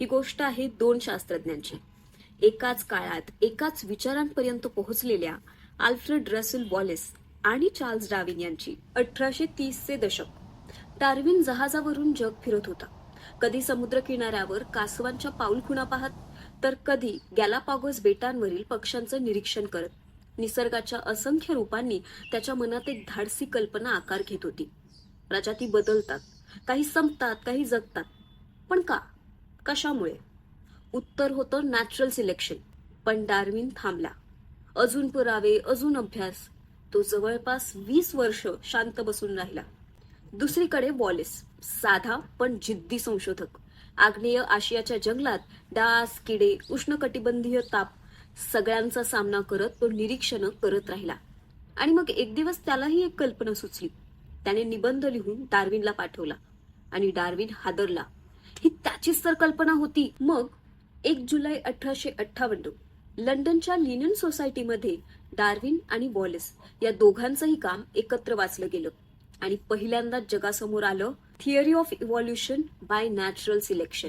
ही गोष्ट आहे दोन शास्त्रज्ञांची. एकाच काळात एकाच विचारांपर्यंत पोहोचलेल्या आल्फ्रेड रसल वॉलेस आणि चार्ल्स डार्विन यांची अठराशे तीसचे दशक. डार्विन जहाजावरून जग फिरत होता. कधी समुद्र किनाऱ्यावर कासवांच्या पाऊलखुणा पाहत तर कधी गॅलापागोस बेटांवरील पक्ष्यांचं निरीक्षण करत. निसर्गाच्या असंख्य रूपांनी त्याच्या मनात एक धाडसी कल्पना आकार घेत होती. प्रजाती बदलतात काही संपतात काही जगतात. पण का? कशामुळे? उत्तर होतं नॅचरल सिलेक्शन पण डार्विन थांबला. अजून पुरावे अजून अभ्यास. तो जवळपास वीस वर्ष शांत बसून राहिला. दुसरीकडे वॉलेस साधा पण जिद्दी संशोधक. आग्नेय आशियाच्या जंगलात डास किडे उष्णकटिबंधीय ताप सगळ्यांचा सामना करत तो निरीक्षण करत राहिला. आणि मग एक दिवस त्यालाही एक कल्पना सुचली. त्याने निबंध लिहून डार्विनला पाठवला. आणि डार्विन हादरला. ही त्याचीच तर कल्पना होती. मग एक जुलै अठराशे अठ्ठावन्न लंडनच्या लिनन सोसायटीमध्ये डार्विन आणि वॉलेस या दोघांचंही काम एकत्र वाचलं गेलं आणि पहिल्यांदा जगासमोर आलं theory of evolution by natural selection.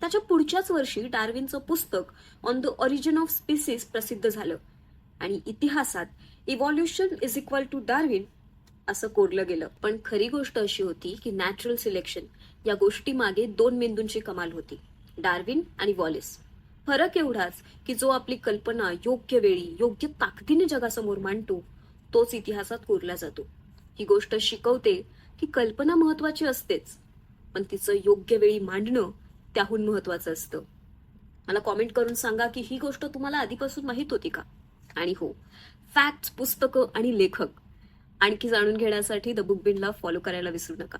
त्याच्या पुढच्याच वर्षी डार्विनचं पुस्तक on the origin of species प्रसिद्ध झालं आणि इतिहासात evolution is equal to Darwin असं कोरलं गेलं. पण खरी गोष्ट अशी होती की नॅचरल सिलेक्शन या गोष्टी मागे दोन मेंदूंची कमाल होती डार्विन आणि वॉलेस. फरक एवढाच की जो आपली कल्पना योग्य वेळी योग्य ताकदीने जगासमोर मांडतो तोच इतिहासात कोरला जातो. ही गोष्ट शिकवते की कल्पना महत्वाची असतेच पण तिचं योग्य वेळी मांडणं त्याहून महत्वाचं असतं. मला कॉमेंट करून सांगा की ही गोष्ट तुम्हाला आधीपासून माहीत होती का? आणि हो फॅक्ट्स पुस्तकं आणि लेखक आणखी जाणून घेण्यासाठी द बुक बिनला फॉलो करायला विसरू नका.